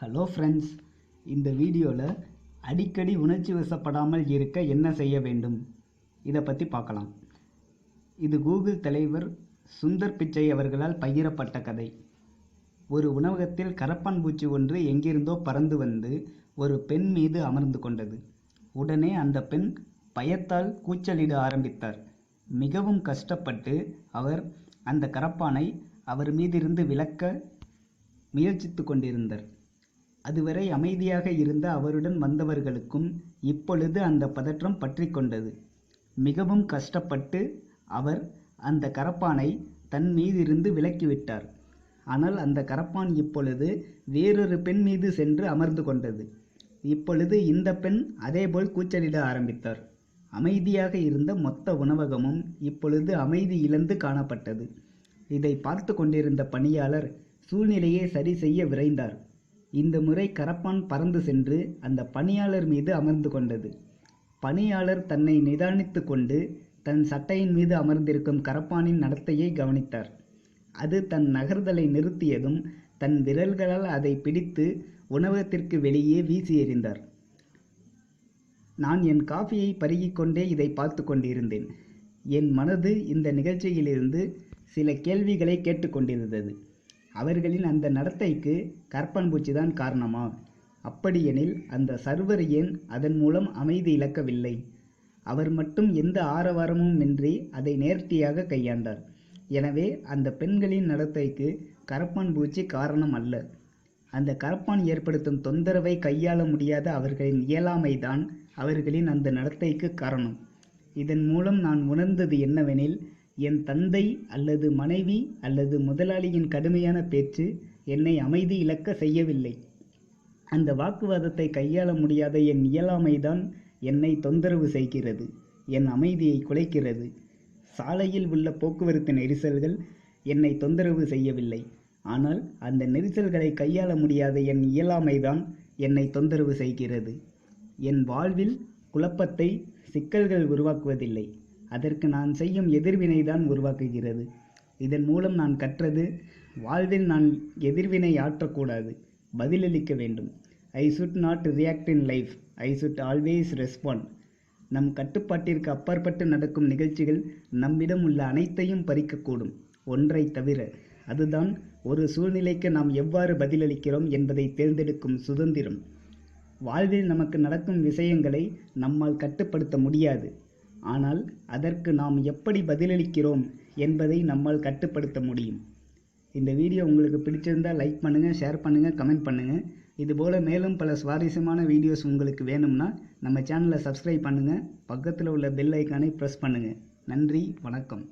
Hello friends இந்த வீடியோவில் அடிக்கடி உணர்ச்சி வசப்படாமல் இருக்க என்ன செய்ய வேண்டும்? இதை பற்றி பார்க்கலாம் இது கூகுள் தலைவர் சுந்தர் பிச்சை அவர்களால் பகிரப்பட்ட கதை. ஒரு உணவகத்தில் கரப்பான் பூச்சி ஒன்று எங்கிருந்தோ பறந்து வந்து ஒரு பெண் மீது அமர்ந்து கொண்டது. உடனே அந்த பெண் பயத்தால் கூச்சலிட ஆரம்பித்தார். மிகவும் கஷ்டப்பட்டு அவர் அந்த கரப்பானை அவர் மீதிருந்து விலக்க முயற்சித்து கொண்டிருந்தார். அதுவரை அமைதியாக இருந்த அவருடன் வந்தவர்களுக்கும் இப்பொழுது அந்த பதற்றம் பற்றி கொண்டது. மிகவும் கஷ்டப்பட்டு அவர் அந்த கரப்பானை தன் மீதிருந்து விலக்கிவிட்டார் ஆனால் அந்த கரப்பான் இப்பொழுது வேறொரு பெண் மீது சென்று அமர்ந்து கொண்டது. இப்பொழுது இந்த பெண் அதேபோல் கூச்சலிட ஆரம்பித்தார். அமைதியாக இருந்த மொத்த உணவகமும் இப்பொழுது அமைதி இழந்து காணப்பட்டது. இதை பார்த்து கொண்டிருந்த பணியாளர் சூழ்நிலையை சரி செய்ய விரைந்தார். இந்த முறை கரப்பான் பறந்து சென்று அந்த பணியாளர் மீது அமர்ந்து கொண்டது. பணியாளர் தன்னை நிதானித்து கொண்டு தன் சட்டையின் மீது அமர்ந்திருக்கும் கரப்பானின் நடத்தையை கவனித்தார். அது தன் நகர்தலை நிறுத்தியதும் தன் விரல்களால் அதை பிடித்து உணவகத்திற்கு வெளியே வீசி எறிந்தார். நான் என் காஃபியை பருகிக்கொண்டே இதை பார்த்து கொண்டிருந்தேன். என் மனது இந்த நிகழ்ச்சியிலிருந்து சில கேள்விகளை கேட்டுக்கொண்டிருந்தது அவர்களின் அந்த நடத்தைக்கு கற்பன் பூச்சிதான் காரணமா? அப்படியெனில் அந்த சர்வர் ஏன் அதன் மூலம் அமைதி இழக்கவில்லை? அவர் மட்டும் எந்த ஆரவாரமும் இன்றி அதை நேர்த்தியாக கையாண்டார். எனவே அந்த பெண்களின் நடத்தைக்கு கரப்பான் பூச்சி காரணம் அல்ல. அந்த கரப்பான் ஏற்படுத்தும் தொந்தரவை கையாள முடியாத அவர்களின் இயலாமைதான் அவர்களின் அந்த நடத்தைக்கு காரணம். இதன் மூலம் நான் உணர்ந்தது என்னவெனில் என் தந்தை அல்லது மனைவி அல்லது முதலாளியின் கடுமையான பேச்சு என்னை அமைதி இழக்க செய்யவில்லை. அந்த வாக்குவாதத்தை கையாள முடியாத என் இயலாமைதான் என்னை தொந்தரவு செய்கிறது என் அமைதியை குலைக்கிறது. சாலையில் உள்ள போக்குவரத்து நெரிசல்கள் என்னை தொந்தரவு செய்யவில்லை. ஆனால் அந்த நெரிசல்களை கையாள முடியாத என் இயலாமைதான் என்னை தொந்தரவு செய்கிறது. என் வாழ்வில் குழப்பத்தை சிக்கல்கள் உருவாக்குவதில்லை. அதற்கு நான் செய்யும் எதிர்வினைதான் உருவாக்குகிறது. இதன் மூலம் நான் கற்றது வாழ்வில் நான் எதிர்வினை ஆற்றக்கூடாது பதிலளிக்க வேண்டும். I should not react in life I should always respond நம் கட்டுப்பாட்டிற்கு அப்பாற்பட்டு நடக்கும் நிகழ்ச்சிகள் நம்மிடம் உள்ள அனைத்தையும் பறிக்கக்கூடும். ஒன்றை தவிர அதுதான் ஒரு சூழ்நிலைக்கு நாம் எவ்வாறு பதிலளிக்கிறோம் என்பதை தேர்ந்தெடுக்கும் சுதந்திரம். வாழ்வில் நமக்கு நடக்கும் விஷயங்களை நம்மால் கட்டுப்படுத்த முடியாது. ஆனால் அதற்கு நாம் எப்படி பதிலளிக்கிறோம் என்பதை நம்மால் கட்டுப்படுத்த முடியும். இந்த வீடியோ உங்களுக்கு பிடிச்சிருந்தால் லைக் பண்ணுங்கள் ஷேர் பண்ணுங்கள் கமெண்ட் பண்ணுங்கள் இதுபோல் மேலும் பல சுவாரஸ்யமான வீடியோஸ் உங்களுக்கு வேணும்னா நம்ம சேனலை சப்ஸ்கிரைப் பண்ணுங்கள் பக்கத்தில் உள்ள பெல் ஐக்கானை ப்ரெஸ் பண்ணுங்கள் நன்றி வணக்கம்.